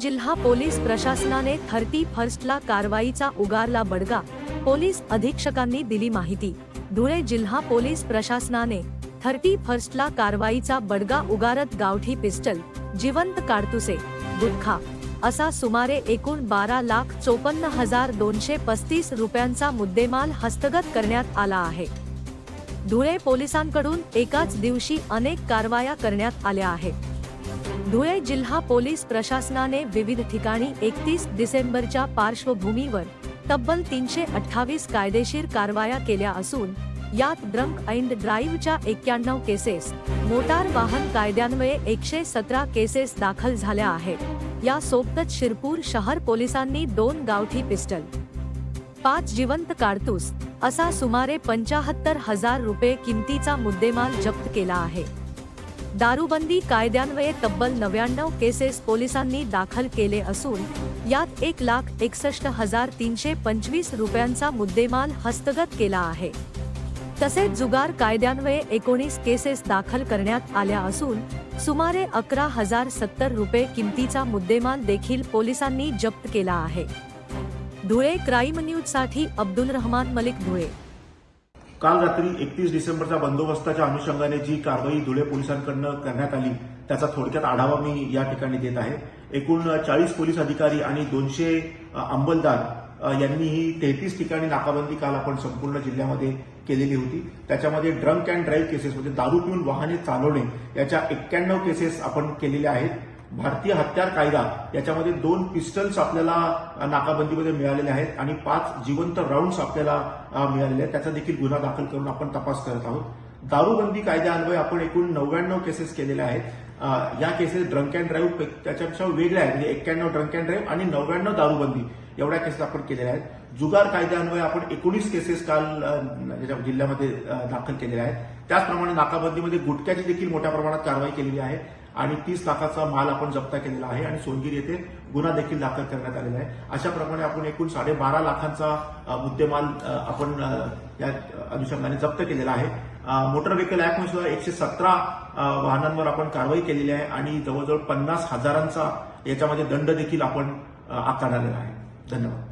जिल्हा पोलीस प्रशासनाने थर्टी फर्स्टला कारवाईचा उगारला बडगा. पोलीस अधीक्षकांनी दिली माहिती. धुळे जिल्हा पोलीस प्रशासनाने थर्टी फर्स्टला कारवाईचा बडगा उगारत गावठी पिस्टल जिवंत काडतुसे गुटखा असा सुमारे एकूण बारा लाख चोपन्न हजार दोनशे पस्तीस रुपयांचा मुद्देमाल हस्तगत करण्यात आला आहे. धुळे पोलिसांकडून एकाच दिवशी अनेक कारवाया करण्यात आल्या आहेत. धुळे जिल्हा पोलीस प्रशासनाने विविध ठिकाणी एकतीस डिसेंबरच्या पार्श्वभूमीवर तब्बल तीनशे अठ्ठावीस कायदेशीर कारवाया केल्या असून यात ड्रंक अँड ड्राईव्हच्या एक्क्याण्णव केसेस मोटार वाहन कायद्यान्वये एकशे सतरा केसेस दाखल झाल्या आहेत. या सोबतच शिरपूर शहर पोलिसांनी दोन गावठी पिस्टल पाच जिवंत कारतूस असा सुमारे पंचाहत्तर हजार रुपये किमतीचा मुद्देमाल जप्त केला आहे. दारूबंदी कायद्यान्वये तब्बल नव्याण्णव केसेस पोलिसांनी दाखल केले असून यात एक लाख एकसष्ट हजार तीनशे पंचवीस रुपयांचा मुद्देमाल हस्तगत केला आहे. तसेच जुगार कायद्यान्वये एकोणीस केसेस दाखल करण्यात आल्या असून सुमारे अकरा हजार सत्तर रुपये किमतीचा मुद्देमाल देखील पोलिसांनी जप्त केला आहे. धुळे क्राईम न्यूजसाठी अब्दुल रहमान मलिक धुळे. काल रात्री एकतीस डिसेंबरच्या बंदोबस्ताच्या अनुषंगाने जी कारवाई धुळे पोलिसांकडनं करण्यात आली त्याचा थोडक्यात आढावा मी या ठिकाणी देत आहे. एकूण चाळीस पोलीस अधिकारी आणि दोनशे अंमलदार यांनी ही तेहतीस ठिकाणी नाकाबंदी काल आपण संपूर्ण जिल्ह्यामध्ये केलेली होती. त्याच्यामध्ये ड्रंक अँड ड्राईव्ह केसेस म्हणजे दारू पिऊन वाहने चालवणे याच्या एक्क्याण्णव केसेस आपण केलेल्या आहेत. भारतीय हत्यार कायदा याच्यामध्ये दोन पिस्टल्स आपल्याला नाकाबंदीमध्ये मिळालेले आहेत आणि पाच जिवंत राऊंड्स आपल्याला मिळालेले आहेत. त्याचा देखील गुन्हा दाखल करून आपण तपास करत आहोत. दारूबंदी कायद्यान्वये आपण एकूण नव्याण्णव केसेस केलेल्या आहेत. या केसेस ड्रंक अँड ड्राईव्ह त्याच्यापेक्षा वेगळ्या आहेत. म्हणजे एक्क्याण्णव ड्रंक अँड ड्राईव्ह आणि नव्याण्णव दारूबंदी एवढ्या केसेस आपण केलेल्या आहेत. जुगार कायद्यान्वये आपण एकोणीस केसेस काल याच्या जिल्ह्यामध्ये दाखल केलेल्या आहेत. त्याचप्रमाणे नाकाबंदीमध्ये गुटख्याची देखील मोठ्या प्रमाणात कारवाई केलेली आहे. आणि तीस लाखाचा माल आपण जप्त केलेला आहे आणि सोनगिरी येथे गुन्हा देखील दाखल करण्यात आलेला आहे. अशा प्रमाणे आपण एकूण साडेबारा लाखांचा मुद्देमाल आपण या अनुषंगाने जप्त केलेला आहे. मोटर व्हेकल ऍक्टमध्ये सुद्धा एकशे सतरा वाहनांवर आपण कारवाई केलेली आहे आणि जवळजवळ पन्नास हजारांचा याच्यामध्ये दंड देखील आपण आकारलेला आहे. धन्यवाद.